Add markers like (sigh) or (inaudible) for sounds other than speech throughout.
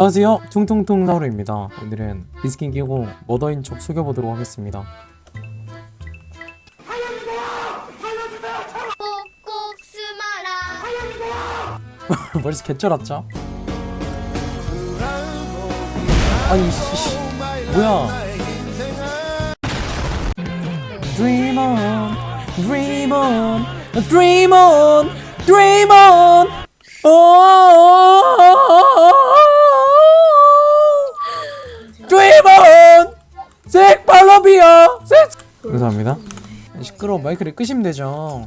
안녕하세요. 퉁퉁퉁 사우루입니다. 오늘은 비스킨 끼고 머더인 척 속여보도록 하겠습니다. 꼭꼭 숨어라. (laughs) 개쩔었죠? 아니 씨 뭐야? Dream on Dream on Dream on Dream on. oh, 감사합니다. 시끄러워. 마이크를 끄시면 되죠.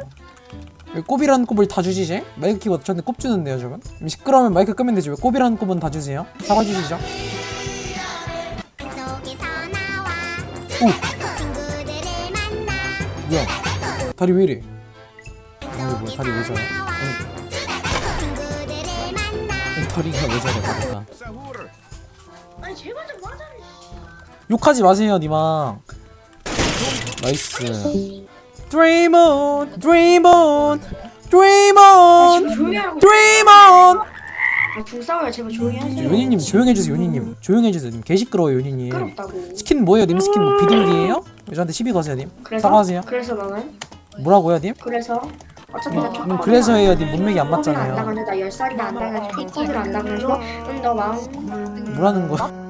왜 꼽이라는 꼽을 다 주지 쟤? 마이크 키고 저한테 꼽 주는데요 저건? 음, 시끄러우면 마이크 끄면 되지. 왜 꼽이라는 꼽은 다 주세요? 사과 주시죠. 오! 뭐야? 다리 왜 이래? 아니 뭐야 다리 왜 저래 아니. 다리가 왜 저래 다리가? 욕하지 마세요 니망 나이스 Dream on Dream on Dream 아 on 조용히 하고 Dream on 아 불쌍해요 제발 조용히 하세요 요니님 조용해주세요 요니님 조용해주세요 님 개 시끄러워요 요니님 시끄럽다고 스킨 뭐예요 님 스킨 뭐 비둘기예요? 왜 저한테 시비 거세요 님? 그래서? 사과하세요 그래서 너는? 뭐라고요 님? 그래서 어차피 음, 나 음, 그래서 해요 님 문맥이 안안 맞잖아요 나가는데 나 10살이나 안 나가지고 컵을 안 나가서 응너 마음 뭐라는 거야?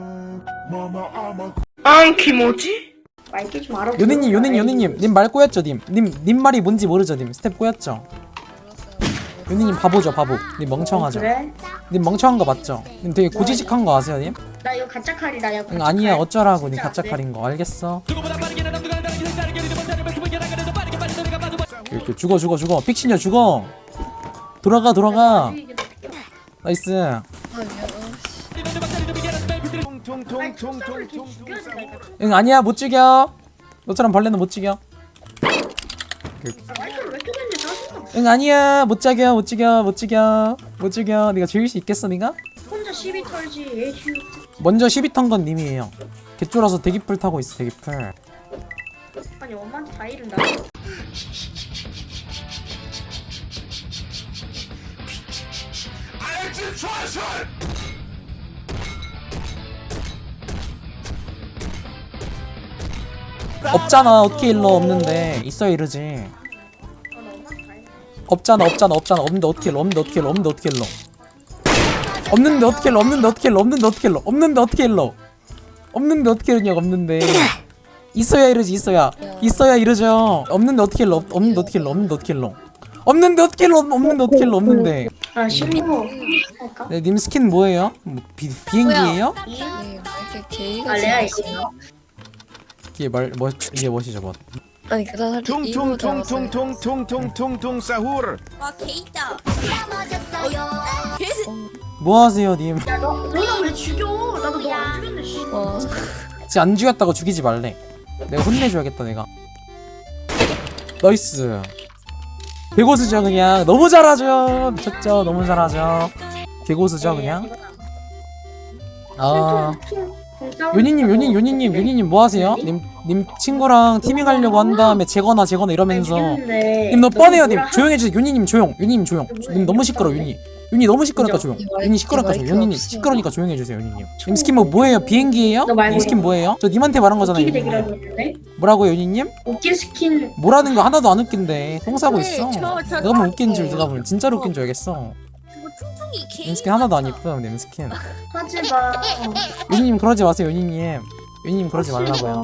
안 키모지? 말귀 좀 알아 요니님 요니님 요니님 님 말 꼬였죠 님? 님, 님 말이 뭔지 모르죠 님? 스텝 꼬였죠? 요니님 바보죠 바보 님 멍청하죠? 그래? 님 멍청한 거 맞죠? 님 되게 고지식한 거 아세요 님? 나 이거 가짜 칼이다 야응 아니야 어쩌라고 님 진짜 가짜 안 돼. 칼인 거 알겠어 이렇게 죽어 죽어 죽어 픽신이야 죽어 돌아가 돌아가 나이스 응 아니야 못 죽여. 너처럼 벌레는 못 죽여. 마이크를 왜 끄는지 짜증나 응 아니야 못 죽여 못 죽여 못 죽여 못 죽여. 네가 죽일 수 있겠어 네가? 혼자 시비 털지 에휴 먼저 시비 턴건 님이에요. 개쫄아서 대기풀 타고 있어 대기풀. 아니 엄마한테 다 이른다 없잖아 어떻게 일러 없는데 있어야 이러지 아, 없잖아 없잖아 없잖아 없는데 어떻게 일러 없는데 어떻게 일러 없는데 어떻게 일러 없는데 어떻게 일러 없는데 어떻게 일러 없는데 어떻게 일러 없는데 어떻게 일러 없는데 어떻게 이러냐고 없는데 있어야 이러지 있어야 있어야 이러죠 없는데 어떻게 일러 없- 없는데 어떻게 일러 없는데 어떻게 일러 없는데 어떻게 일러 없는데 어떻게 일러 없는데 아 심리호 할까? 네, 님 스킨 뭐예요? 뭐, 비, 비행기예요? 이? 네, 이렇게 게이가 아 레아 지금 있어 이게 말, 뭐, 이게 무엇이죠, 뭐. 아니 그 들어갔어요. 퉁퉁퉁퉁퉁퉁퉁퉁퉁 사후르 와 개있다 넘어졌어요 뭐 하세요, 님? 야 너, 너나 왜 죽여 나도 너 안 죽였네 씨와 진짜 안 죽였다고 죽이지 말래. 내가 혼내줘야겠다, 내가. 나이스. 개고수죠, 그냥. 너무 잘하죠. 미쳤죠? 너무 잘하죠. 개고수죠, 그냥. 아. 요니님, 요니, 요니님, 요니님 뭐 하세요? 님, 님 친구랑 티밍 하려고 한 다음에 재거나 재거나 이러면서. 님 너 뻔해요, 님. 조용해 주세요. 요니님 조용. 요니님 조용. 님 너무 시끄러, 요니. 요니 너무 시끄러니까 조용. 요니 시끄러니까 조용. 요니님 시끄러니까 조용해 주세요, 요니님. 님 스킨 뭐 뭐예요? 비행기예요? 님 스킨 뭐예요? 저 님한테 말한 거잖아요, 웃기게 요니님. 되기라고 했는데 뭐라고요, 요니님? 웃긴 스킨 뭐라는 거 하나도 안 웃긴데 똥 싸고 있어. 네, 누가 보면 웃긴 줄 누가 보면 진짜로 웃긴 줄 알겠어. 뭐 퉁퉁이 개 님 스킨 하나도 안 이쁨, 님 스킨. 하지마 요니님 그러지 마세요, 요니님. 요니님 그러지 말라고요.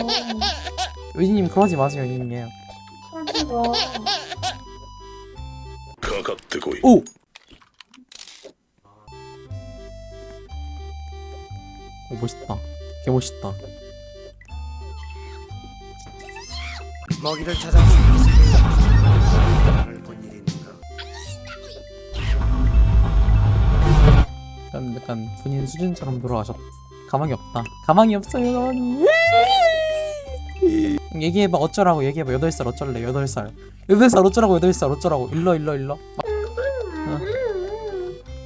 요니님 그러지 마세요, 요니님. 하지마 かかってこい 오. 오 멋있다. 개 멋있다. 먹이를 찾아 약간 약간 본인 수준처럼 돌아가셨다. 가망이 없다. 가망이 없어요, 가망이. 얘기해봐. 어쩌라고 얘기해봐. 여덟 살 어쩔래? 여덟 살. 여덟 살 어쩌라고? 여덟 살 어쩌라고? 일러 일러 일러. 어.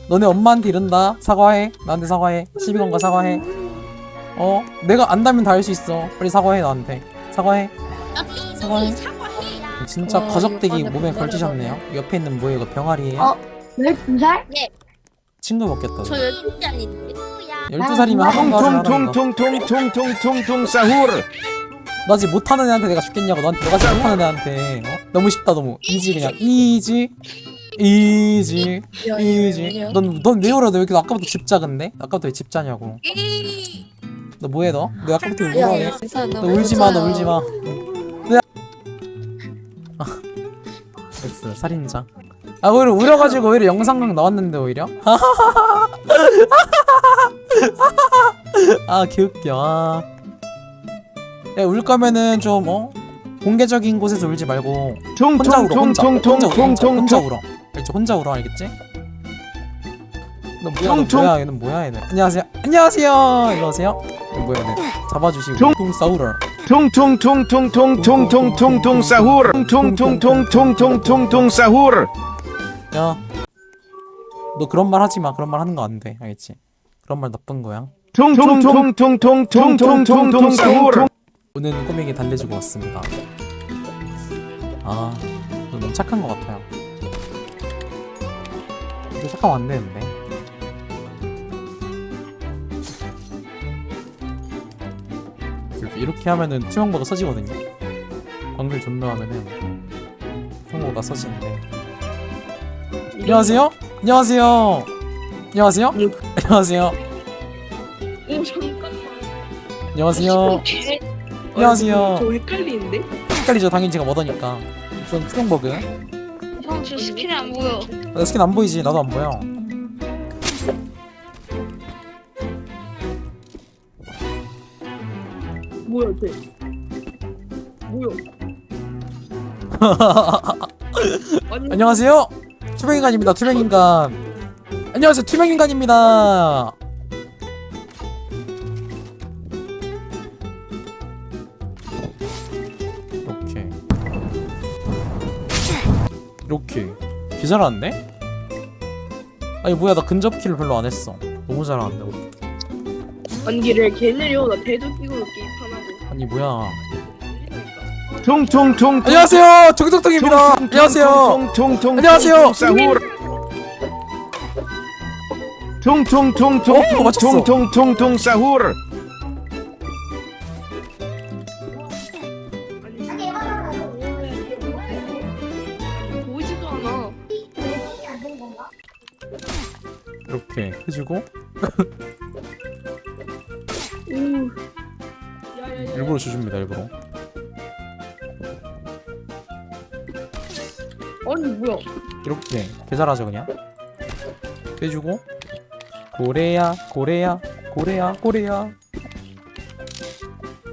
너네 엄마한테 이른다. 사과해. 나한테 사과해. 시비 건거 사과해. 어? 내가 안다면 다 할 수 있어. 빨리 사과해 나한테. 사과해. 사과해. 진짜 와, 가적대기 이거 몸에 걸치셨네요. 옆에 있는 뭐예요 이거 병아리예요? 어. 12살? 친구 먹겠다 저 열두 12살이면 학원 거 통통통통통통통통 사후르 너 아직 못하는 애한테 내가 죽겠냐고 너한테 너가 아직 못하는 애한테 어? 너무 쉽다 너무 이지 그냥 이지 이지 야, 이지. 넌넌 왜 울어 너 이렇게 아까부터 집자근데? 아까부터 왜 집 자냐고 에이. 너 뭐해 너? 너 아까부터 왜 괜찮아. 너 울지마 너 울지마 네. 아. 됐어 살인자 아 오히려 울어가지고 오히려 영상각 나왔는데 오히려 아 개웃겨 아. 야, 울 거면은 좀 어? 공개적인 곳에서 울지 말고 혼자 울어 혼자 혼자 울어 혼자, 혼자 울어 알지 혼자 울어 알겠지? 너 뭐야 너. 뭐야 얘는 뭐야 얘는 안녕하세요 안녕하세요 이러세요 뭐야 얘는 잡아주시고 통. 통 싸우러 통통통통통통통통통 사후르 통통통통통통통통 사후르 야 너 그런 말 하지 마 그런 말 하는 거 안 돼 알겠지? 그런 말 나쁜 거야 통통통통통통통통 사후르 오늘 꼬맹이 달래주고 왔습니다 아 너 너무 착한 것 같아요 이거 착하면 안 되는데 이렇게- 이렇게 하면은 투명보가 써지거든요 광글 존나 하면은 투명보가 써지는데 안녕하세요. 안녕하세요. 안녕하세요. 안녕하세요. 오 잠깐만. 안녕하세요. 안녕하세요. 저 헷갈리는데? 헷갈리죠. 당연히 제가 머더니까. 전 투명버그. 형, 저 스킬이 안 보여. 나 스킨 안 보이지? 나도 안 보여. 뭐야 쟤? 뭐야? (laughs) 안녕하세요 투명인간입니다. 투명인간. 안녕하세요. 투명인간입니다. 이렇게. 이렇게. 개 잘하는데? 아니 뭐야. 나 근접 킬을 별로 안 했어. 너무 잘하는데 우리. 안기를 개 느려 나 대도 끼고 게임 하나고. 아니 뭐야 통통통 안녕하세요. 정덕덕입니다. 안녕하세요. 안녕하세요. 사후르 어, 맞췄어. 통통통통통통통 사후르. 아니 보이지도 않아. 이렇게 해주고. 오. 일부러 줘줍니다 일부러 아니 뭐야? 이렇게 개 잘하죠 그냥. 해주고 고래야 고래야 고래야 고래야.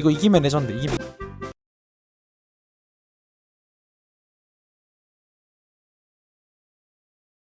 이거 이기면 레전드 이기면